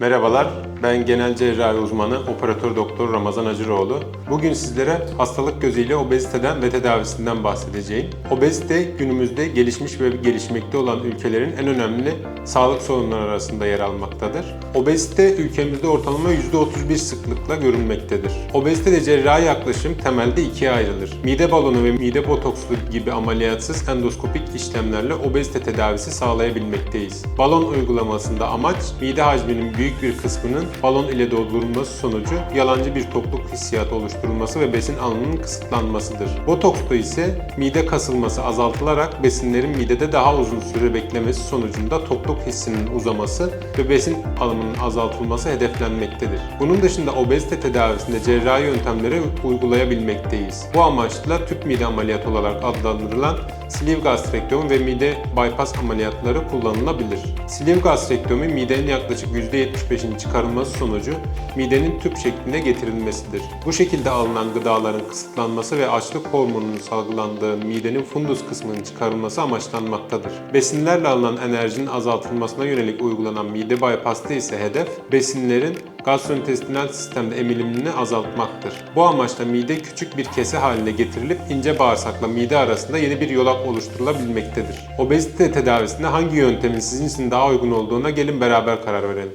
Merhabalar, ben genel cerrahi uzmanı operatör doktor Ramazan Acıroğlu. Bugün sizlere hastalık gözüyle obeziteden ve tedavisinden bahsedeceğim. Obezite günümüzde gelişmiş ve gelişmekte olan ülkelerin en önemli sağlık sorunları arasında yer almaktadır. Obezite ülkemizde ortalama %31 sıklıkla görülmektedir. Obezitede cerrahi yaklaşım temelde ikiye ayrılır. Mide balonu ve mide botokslu gibi ameliyatsız endoskopik işlemlerle obezite tedavisi sağlayabilmekteyiz. Balon uygulamasında amaç mide hacminin büyük bir kısmının balon ile doldurulması sonucu yalancı bir tokluk hissiyatı oluşturulması ve besin alımının kısıtlanmasıdır. Botoksta ise mide kasılması azaltılarak besinlerin midede daha uzun süre beklemesi sonucunda tokluk hissinin uzaması ve besin alımının azaltılması hedeflenmektedir. Bunun dışında obezite tedavisinde cerrahi yöntemleri uygulayabilmekteyiz. Bu amaçla tüp mide ameliyatı olarak adlandırılan sleeve gastrektomi ve mide bypass ameliyatları kullanılabilir. Sleeve gastrektomi midenin yaklaşık %75'in çıkarılması sonucu midenin tüp şeklinde getirilmesidir. Bu şekilde alınan gıdaların kısıtlanması ve açlık hormonunun salgılandığı midenin fundus kısmının çıkarılması amaçlanmaktadır. Besinlerle alınan enerjinin azaltılmasına yönelik uygulanan mide bypass'ta ise hedef besinlerin gastrointestinal sistemde emilimini azaltmaktır. Bu amaçla mide küçük bir kese haline getirilip ince bağırsakla mide arasında yeni bir yolak oluşturulabilmektedir. Obezite tedavisinde hangi yöntemin sizin için daha uygun olduğuna gelin beraber karar verelim.